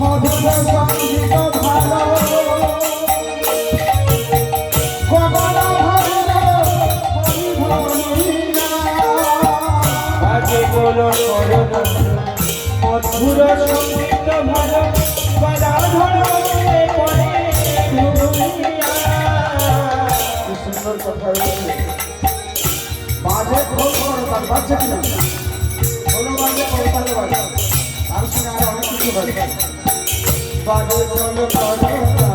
মধুর সংগীত ভালো সুন্দর কথা মাঝে ফোন করো তার বাচ্চা কিনা কোনো মাঝে করতালে তার সঙ্গে পারে জন পারে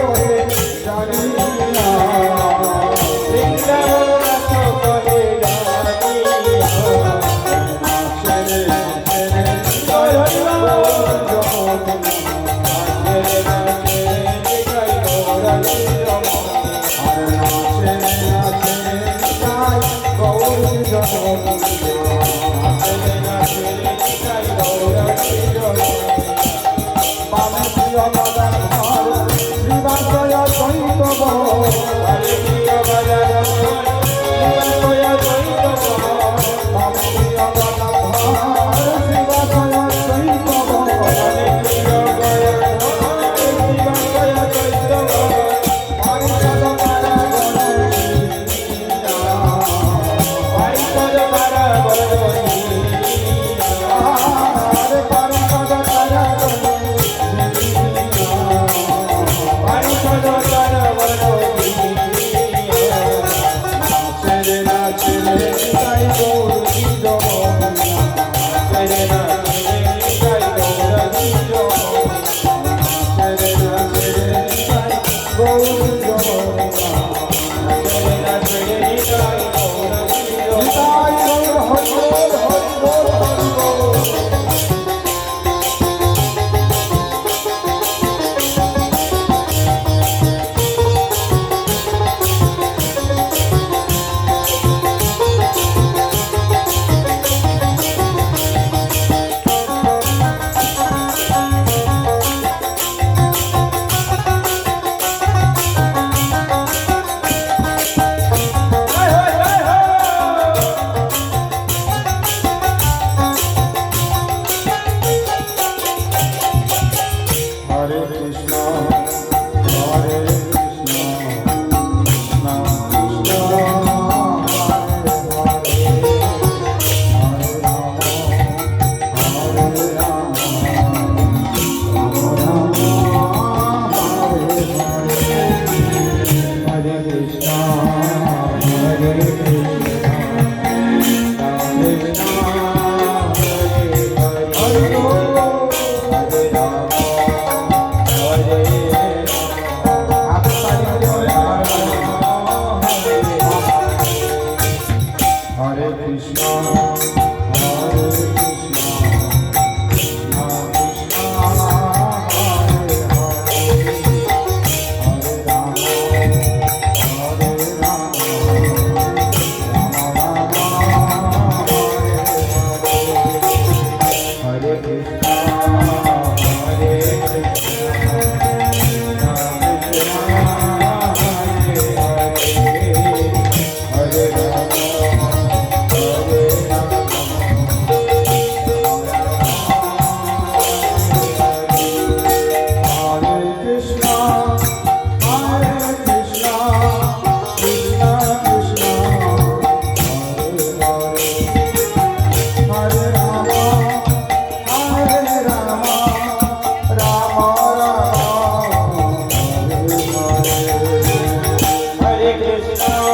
করে জানি। Oh, নয়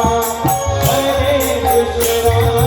Hare Krishna.